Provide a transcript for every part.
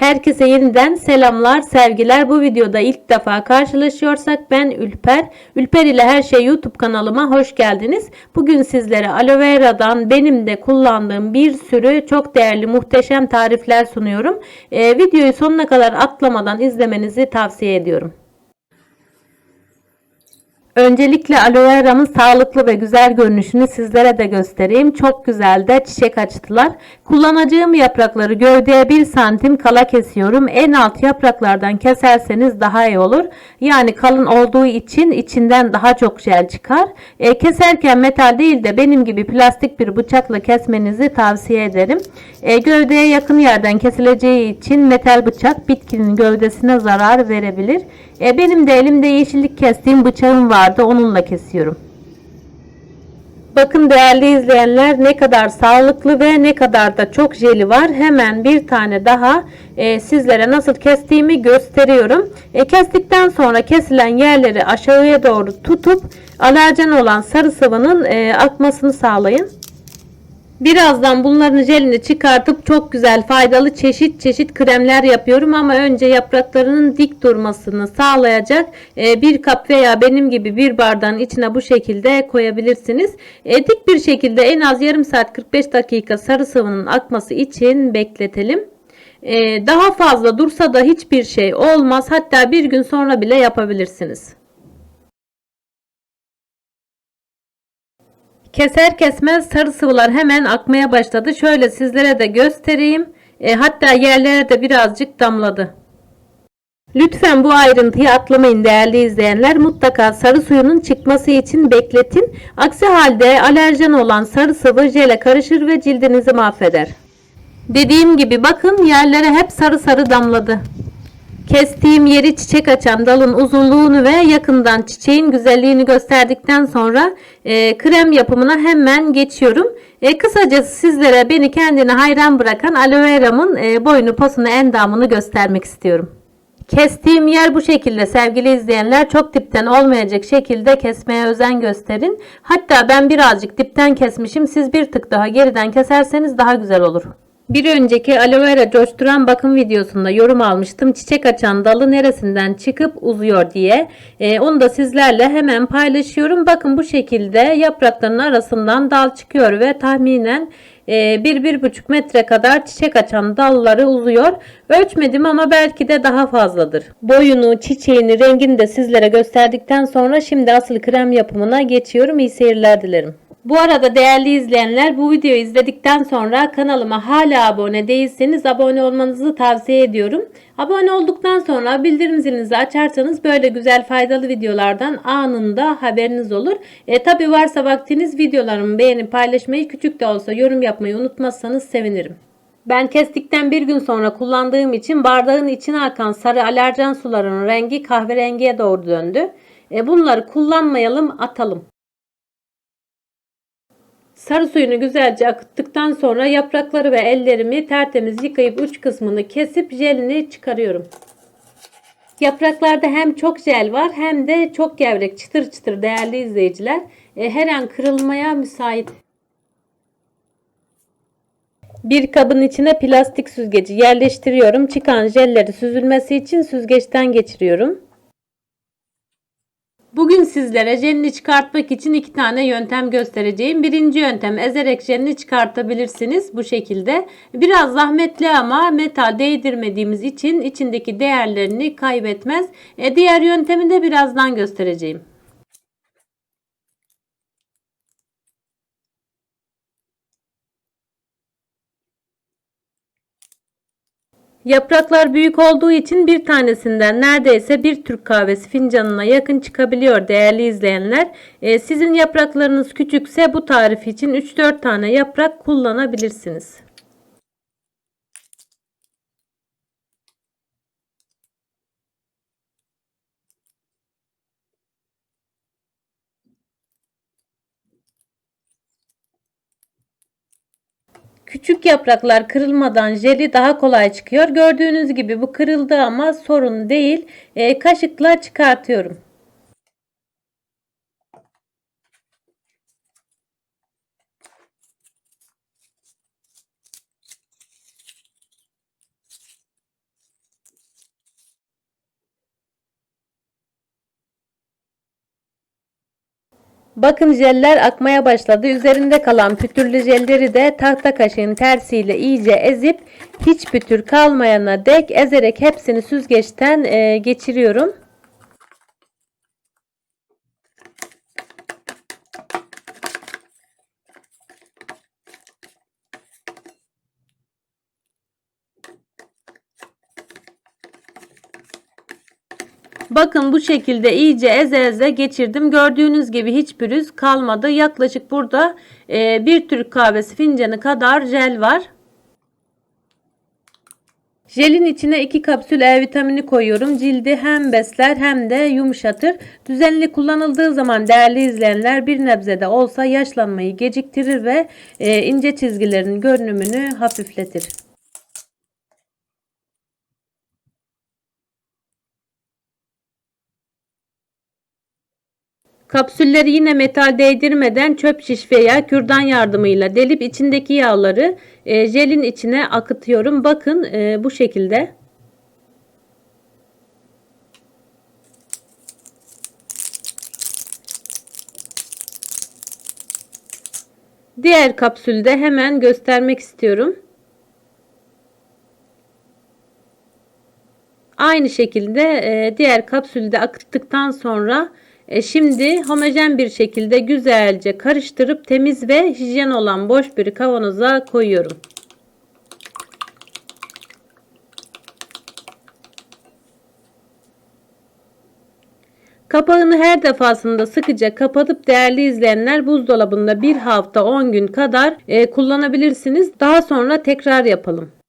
Herkese yeniden selamlar, sevgiler. Bu videoda ilk defa karşılaşıyorsak ben Ülper. Ülper ile her şey YouTube kanalıma hoş geldiniz. Bugün sizlere aloe vera'dan benim de kullandığım bir sürü çok değerli muhteşem tarifler sunuyorum. Ee, videoyu sonuna kadar atlamadan izlemenizi tavsiye ediyorum. Öncelikle aloe vera'mın sağlıklı ve güzel görünüşünü sizlere de göstereyim. Çok güzel de çiçek açtılar. Kullanacağım yaprakları gövdeye 1 santim kala kesiyorum. En alt yapraklardan keserseniz daha iyi olur. Yani kalın olduğu için içinden daha çok jel çıkar. E, keserken metal değil de benim gibi plastik bir bıçakla kesmenizi tavsiye ederim. E, gövdeye yakın yerden kesileceği için metal bıçak bitkinin gövdesine zarar verebilir. E, benim de elimde yeşillik kestiğim bıçağım vardı. Onunla kesiyorum. Bakın değerli izleyenler ne kadar sağlıklı ve ne kadar da çok jeli var. Hemen bir tane daha e, sizlere nasıl kestiğimi gösteriyorum. E, kestikten sonra kesilen yerleri aşağıya doğru tutup alerjen olan sarı sıvının e, akmasını sağlayın. Birazdan bunların jelini çıkartıp çok güzel faydalı çeşit çeşit kremler yapıyorum ama önce yapraklarının dik durmasını sağlayacak e, bir kap veya benim gibi bir bardağın içine bu şekilde koyabilirsiniz. E, dik bir şekilde en az yarım saat 45 dakika sarı sıvının akması için bekletelim. E, daha fazla dursa da hiçbir şey olmaz hatta bir gün sonra bile yapabilirsiniz. Keser kesmez sarı sıvılar hemen akmaya başladı. Şöyle sizlere de göstereyim. E, hatta yerlere de birazcık damladı. Lütfen bu ayrıntıyı atlamayın değerli izleyenler. Mutlaka sarı suyunun çıkması için bekletin. Aksi halde alerjen olan sarı sıvı jele karışır ve cildinizi mahveder. Dediğim gibi bakın yerlere hep sarı sarı damladı. Kestiğim yeri çiçek açan dalın uzunluğunu ve yakından çiçeğin güzelliğini gösterdikten sonra e, krem yapımına hemen geçiyorum. E, kısacası sizlere beni kendine hayran bırakan aloe vera'mın e, boyunu posunu endamını göstermek istiyorum. Kestiğim yer bu şekilde sevgili izleyenler çok dipten olmayacak şekilde kesmeye özen gösterin. Hatta ben birazcık dipten kesmişim siz bir tık daha geriden keserseniz daha güzel olur. Bir önceki aloe vera coşturan bakım videosunda yorum almıştım. Çiçek açan dalı neresinden çıkıp uzuyor diye. Ee, onu da sizlerle hemen paylaşıyorum. Bakın bu şekilde yaprakların arasından dal çıkıyor ve tahminen 1-1,5 e, metre kadar çiçek açan dalları uzuyor. Ölçmedim ama belki de daha fazladır. Boyunu, çiçeğini, rengini de sizlere gösterdikten sonra şimdi asıl krem yapımına geçiyorum. İyi seyirler dilerim. Bu arada değerli izleyenler bu videoyu izledikten sonra kanalıma hala abone değilseniz abone olmanızı tavsiye ediyorum. Abone olduktan sonra bildirim zilinizi açarsanız böyle güzel faydalı videolardan anında haberiniz olur. E, Tabi varsa vaktiniz videolarımı beğenip paylaşmayı küçük de olsa yorum yapmayı unutmazsanız sevinirim. Ben kestikten bir gün sonra kullandığım için bardağın içine akan sarı alerjen suların rengi kahverengiye doğru döndü. E, bunları kullanmayalım atalım. Sarı suyunu güzelce akıttıktan sonra yaprakları ve ellerimi tertemiz yıkayıp uç kısmını kesip jelini çıkarıyorum. Yapraklarda hem çok jel var hem de çok gevrek çıtır çıtır değerli izleyiciler. E, her an kırılmaya müsait. Bir kabın içine plastik süzgeci yerleştiriyorum. Çıkan jelleri süzülmesi için süzgeçten geçiriyorum. Sizlere jelini çıkartmak için iki tane yöntem göstereceğim. Birinci yöntem ezerek jelini çıkartabilirsiniz bu şekilde. Biraz zahmetli ama metal değdirmediğimiz için içindeki değerlerini kaybetmez. E, diğer yöntemi de birazdan göstereceğim. Yapraklar büyük olduğu için bir tanesinden neredeyse bir Türk kahvesi fincanına yakın çıkabiliyor değerli izleyenler. Ee, sizin yapraklarınız küçükse bu tarif için 3-4 tane yaprak kullanabilirsiniz. Küçük yapraklar kırılmadan jeli daha kolay çıkıyor. Gördüğünüz gibi bu kırıldı ama sorun değil. E, kaşıkla çıkartıyorum. Bakın jeller akmaya başladı. Üzerinde kalan pütürlü jelleri de tahta kaşığın tersiyle iyice ezip hiç pütür kalmayana dek ezerek hepsini süzgeçten e, geçiriyorum. Bakın bu şekilde iyice eze eze geçirdim. Gördüğünüz gibi hiç pürüz kalmadı. Yaklaşık burada e, bir Türk kahvesi fincanı kadar jel var. Jelin içine 2 kapsül E vitamini koyuyorum. Cildi hem besler hem de yumuşatır. Düzenli kullanıldığı zaman değerli izleyenler bir nebze de olsa yaşlanmayı geciktirir ve e, ince çizgilerin görünümünü hafifletir. Kapsülleri yine metal değdirmeden çöp şiş veya kürdan yardımıyla delip içindeki yağları e, jelin içine akıtıyorum. Bakın e, bu şekilde. Diğer kapsülde hemen göstermek istiyorum. Aynı şekilde e, diğer kapsülde akıttıktan sonra e, şimdi homojen bir şekilde güzelce karıştırıp temiz ve hijyen olan boş bir kavanoza koyuyorum. Kapağını her defasında sıkıca kapatıp değerli izleyenler buzdolabında bir hafta 10 gün kadar e, kullanabilirsiniz. Daha sonra tekrar yapalım.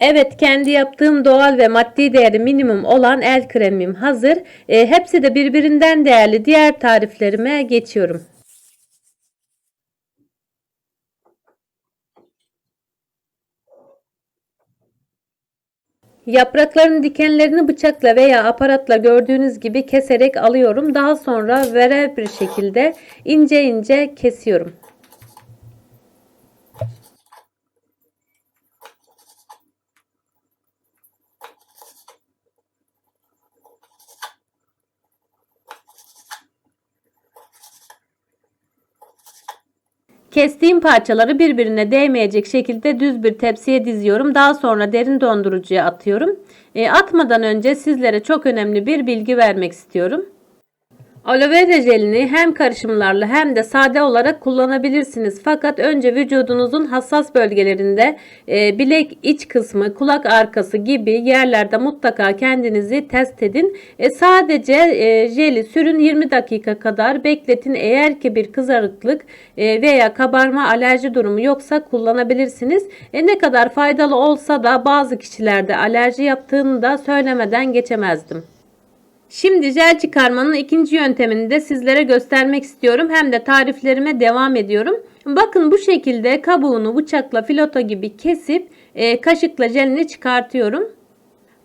Evet kendi yaptığım doğal ve maddi değeri minimum olan el kremim hazır. E, hepsi de birbirinden değerli diğer tariflerime geçiyorum. Yaprakların dikenlerini bıçakla veya aparatla gördüğünüz gibi keserek alıyorum. Daha sonra verev bir şekilde ince ince kesiyorum. Kestiğim parçaları birbirine değmeyecek şekilde düz bir tepsiye diziyorum. Daha sonra derin dondurucuya atıyorum. E, atmadan önce sizlere çok önemli bir bilgi vermek istiyorum. Aloe vera jelini hem karışımlarla hem de sade olarak kullanabilirsiniz. Fakat önce vücudunuzun hassas bölgelerinde e, bilek iç kısmı, kulak arkası gibi yerlerde mutlaka kendinizi test edin. E, sadece e, jeli sürün 20 dakika kadar bekletin. Eğer ki bir kızarıklık e, veya kabarma alerji durumu yoksa kullanabilirsiniz. E, ne kadar faydalı olsa da bazı kişilerde alerji yaptığını da söylemeden geçemezdim. Şimdi jel çıkarmanın ikinci yöntemini de sizlere göstermek istiyorum. Hem de tariflerime devam ediyorum. Bakın bu şekilde kabuğunu bıçakla filoto gibi kesip e, kaşıkla jelini çıkartıyorum.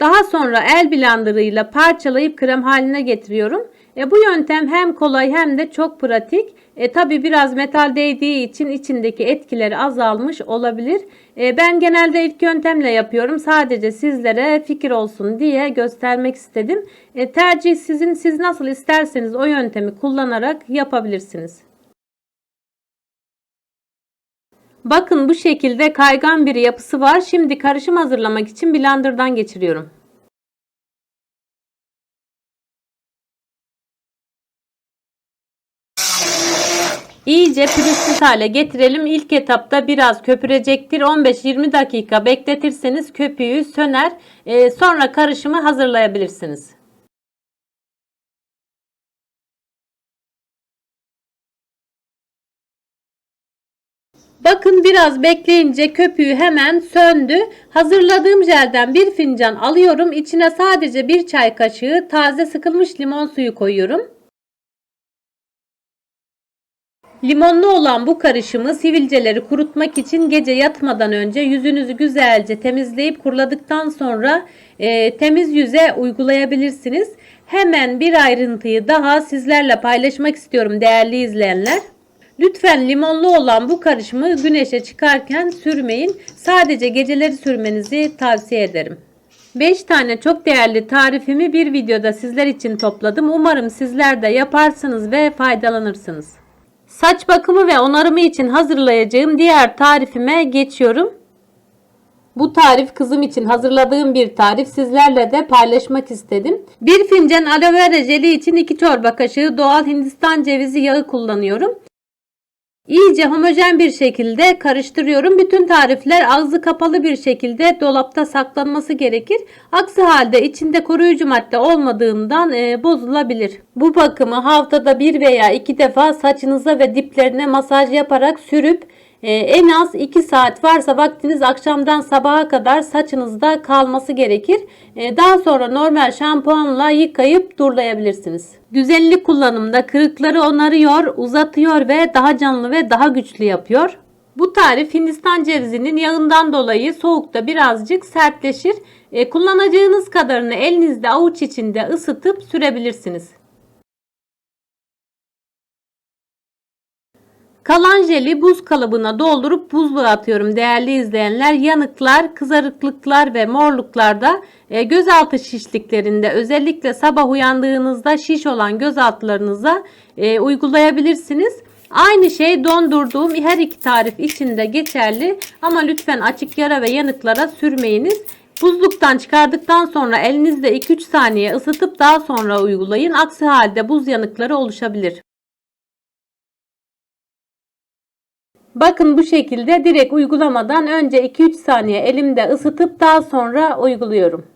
Daha sonra el blenderıyla parçalayıp krem haline getiriyorum. E, bu yöntem hem kolay hem de çok pratik. E, Tabi biraz metal değdiği için içindeki etkileri azalmış olabilir. E, ben genelde ilk yöntemle yapıyorum. Sadece sizlere fikir olsun diye göstermek istedim. E, tercih sizin. Siz nasıl isterseniz o yöntemi kullanarak yapabilirsiniz. Bakın bu şekilde kaygan bir yapısı var. Şimdi karışım hazırlamak için blenderdan geçiriyorum. İyice pürüzsüz hale getirelim. İlk etapta biraz köpürecektir. 15-20 dakika bekletirseniz köpüğü söner. Ee, sonra karışımı hazırlayabilirsiniz. Bakın biraz bekleyince köpüğü hemen söndü. Hazırladığım jelden bir fincan alıyorum. İçine sadece bir çay kaşığı taze sıkılmış limon suyu koyuyorum. Limonlu olan bu karışımı sivilceleri kurutmak için gece yatmadan önce yüzünüzü güzelce temizleyip kuruladıktan sonra e, temiz yüze uygulayabilirsiniz. Hemen bir ayrıntıyı daha sizlerle paylaşmak istiyorum değerli izleyenler. Lütfen limonlu olan bu karışımı güneşe çıkarken sürmeyin. Sadece geceleri sürmenizi tavsiye ederim. 5 tane çok değerli tarifimi bir videoda sizler için topladım. Umarım sizler de yaparsınız ve faydalanırsınız. Saç bakımı ve onarımı için hazırlayacağım diğer tarifime geçiyorum. Bu tarif kızım için hazırladığım bir tarif. Sizlerle de paylaşmak istedim. Bir fincan aloe vera jeli için 2 çorba kaşığı doğal hindistan cevizi yağı kullanıyorum. İyice homojen bir şekilde karıştırıyorum. Bütün tarifler ağzı kapalı bir şekilde dolapta saklanması gerekir. Aksi halde içinde koruyucu madde olmadığından e, bozulabilir. Bu bakımı haftada bir veya iki defa saçınıza ve diplerine masaj yaparak sürüp e, en az 2 saat varsa vaktiniz akşamdan sabaha kadar saçınızda kalması gerekir. E, daha sonra normal şampuanla yıkayıp durulayabilirsiniz. Düzenli kullanımda kırıkları onarıyor, uzatıyor ve daha canlı ve daha güçlü yapıyor. Bu tarif Hindistan cevizinin yağından dolayı soğukta birazcık sertleşir. E, kullanacağınız kadarını elinizde avuç içinde ısıtıp sürebilirsiniz. Kalan jeli buz kalıbına doldurup buzluğa atıyorum değerli izleyenler. Yanıklar, kızarıklıklar ve morluklarda e, gözaltı şişliklerinde özellikle sabah uyandığınızda şiş olan gözaltlarınıza e, uygulayabilirsiniz. Aynı şey dondurduğum her iki tarif içinde geçerli ama lütfen açık yara ve yanıklara sürmeyiniz. Buzluktan çıkardıktan sonra elinizde 2-3 saniye ısıtıp daha sonra uygulayın. Aksi halde buz yanıkları oluşabilir. Bakın bu şekilde direkt uygulamadan önce 2-3 saniye elimde ısıtıp daha sonra uyguluyorum.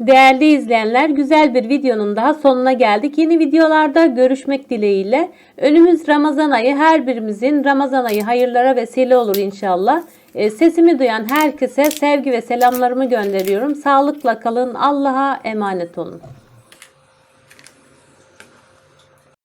Değerli izleyenler güzel bir videonun daha sonuna geldik. Yeni videolarda görüşmek dileğiyle. Önümüz Ramazan ayı her birimizin Ramazan ayı hayırlara vesile olur inşallah. E, sesimi duyan herkese sevgi ve selamlarımı gönderiyorum. Sağlıkla kalın. Allah'a emanet olun.